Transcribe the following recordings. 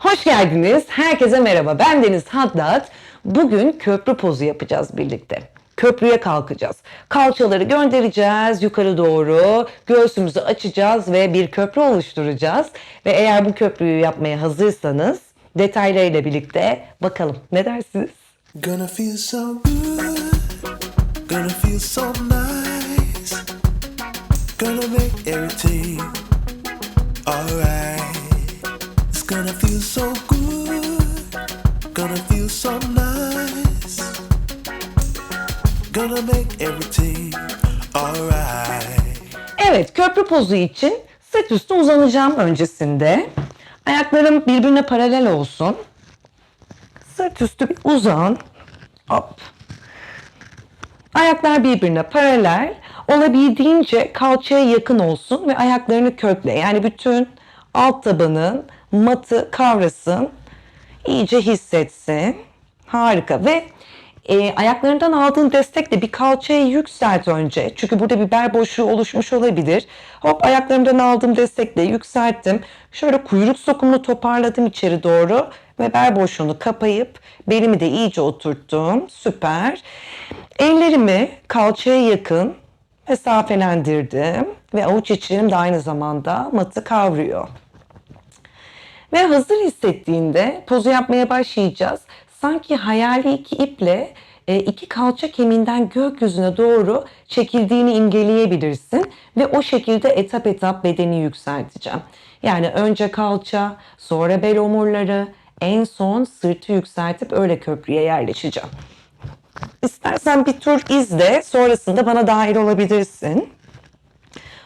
Hoş geldiniz. Herkese merhaba. Ben Deniz Haddad. Bugün köprü pozu yapacağız birlikte. Köprüye kalkacağız. Kalçaları göndereceğiz yukarı doğru. Göğsümüzü açacağız ve bir köprü oluşturacağız. Ve eğer bu köprüyü yapmaya hazırsanız detaylarıyla birlikte bakalım. Ne dersiniz? Gonna feel so good, gonna feel so nice, gonna make everything alright. Evet, köprü pozu için sırt üstü uzanacağım öncesinde. Ayaklarım birbirine paralel olsun. Sırt üstü bir uzan. Hop. Ayaklar birbirine paralel. Olabildiğince kalçaya yakın olsun ve ayaklarını kökle. Yani bütün alt tabanın matı kavrasın. iyice hissetsin. Harika ve e, ayaklarından aldığın destekle bir kalçayı yükselt önce. Çünkü burada bir bel boşluğu oluşmuş olabilir. Hop ayaklarımdan aldığım destekle yükselttim. Şöyle kuyruk sokumunu toparladım içeri doğru ve bel boşluğunu kapayıp belimi de iyice oturttum. Süper. Ellerimi kalçaya yakın mesafelendirdim ve avuç içlerim de aynı zamanda matı kavruyor. Ve hazır hissettiğinde pozu yapmaya başlayacağız. Sanki hayali iki iple e, iki kalça kemiğinden gökyüzüne doğru çekildiğini imgeleyebilirsin. Ve o şekilde etap etap bedeni yükselteceğim. Yani önce kalça, sonra bel omurları, en son sırtı yükseltip öyle köprüye yerleşeceğim. İstersen bir tur izle, sonrasında bana dahil olabilirsin.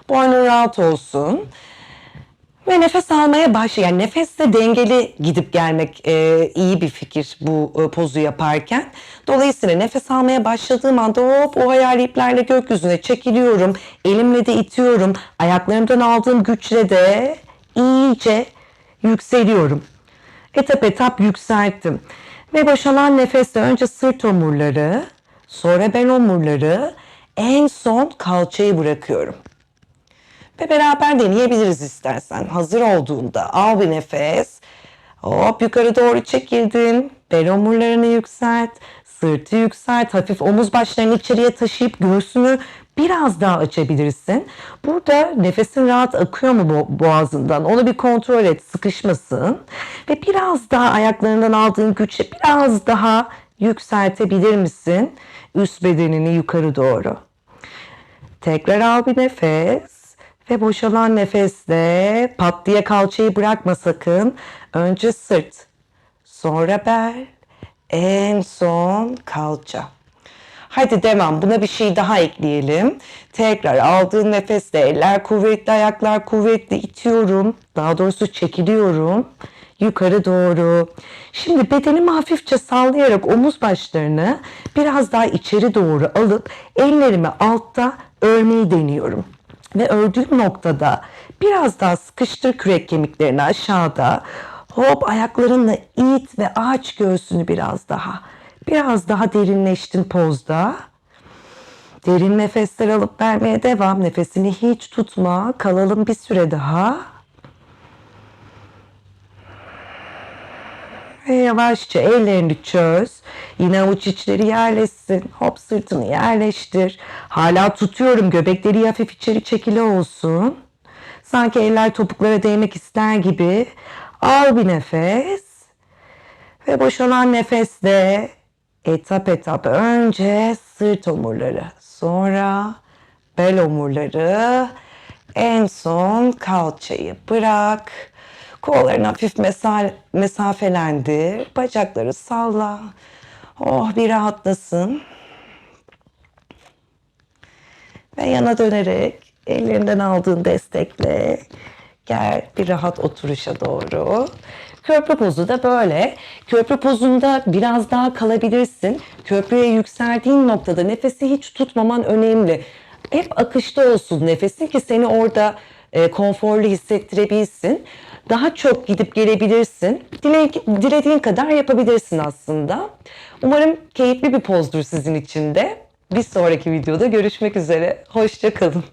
Boynun rahat olsun. Ve nefes almaya başla. Yani nefesle dengeli gidip gelmek e, iyi bir fikir bu e, pozu yaparken. Dolayısıyla nefes almaya başladığım anda hop o hayali iplerle gökyüzüne çekiliyorum. Elimle de itiyorum. Ayaklarımdan aldığım güçle de iyice yükseliyorum. Etap etap yükselttim. Ve boşalan nefesle önce sırt omurları, sonra bel omurları, en son kalçayı bırakıyorum. Ve beraber deneyebiliriz istersen. Hazır olduğunda al bir nefes. Hop yukarı doğru çekildin. Bel omurlarını yükselt. Sırtı yükselt. Hafif omuz başlarını içeriye taşıyıp göğsünü biraz daha açabilirsin. Burada nefesin rahat akıyor mu bo- boğazından? Onu bir kontrol et. Sıkışmasın. Ve biraz daha ayaklarından aldığın güçle biraz daha yükseltebilir misin? Üst bedenini yukarı doğru. Tekrar al bir nefes ve boşalan nefesle pat diye kalçayı bırakma sakın. Önce sırt, sonra bel, en son kalça. Hadi devam. Buna bir şey daha ekleyelim. Tekrar aldığın nefesle eller kuvvetli, ayaklar kuvvetli itiyorum. Daha doğrusu çekiliyorum. Yukarı doğru. Şimdi bedenimi hafifçe sallayarak omuz başlarını biraz daha içeri doğru alıp ellerimi altta örmeyi deniyorum. Ve ördüğüm noktada biraz daha sıkıştır kürek kemiklerini aşağıda. Hop ayaklarınla it ve aç göğsünü biraz daha. Biraz daha derinleştin pozda. Derin nefesler alıp vermeye devam. Nefesini hiç tutma. Kalalım bir süre daha. Ve yavaşça ellerini çöz. Yine avuç içleri yerleşsin. Hop sırtını yerleştir. Hala tutuyorum. Göbekleri hafif içeri çekili olsun. Sanki eller topuklara değmek ister gibi. Al bir nefes. Ve boşalan nefesle etap etap önce sırt omurları. Sonra bel omurları. En son kalçayı bırak. Kollarını hafif mesa- mesafelendir. Bacakları salla. Oh bir rahatlasın. Ve yana dönerek ellerinden aldığın destekle gel bir rahat oturuşa doğru. Köprü pozu da böyle. Köprü pozunda biraz daha kalabilirsin. Köprüye yükseldiğin noktada nefesi hiç tutmaman önemli. Hep akışta olsun nefesin ki seni orada e, konforlu hissettirebilsin. Daha çok gidip gelebilirsin. Dile, dilediğin kadar yapabilirsin aslında. Umarım keyifli bir pozdur sizin için de. Bir sonraki videoda görüşmek üzere. Hoşçakalın.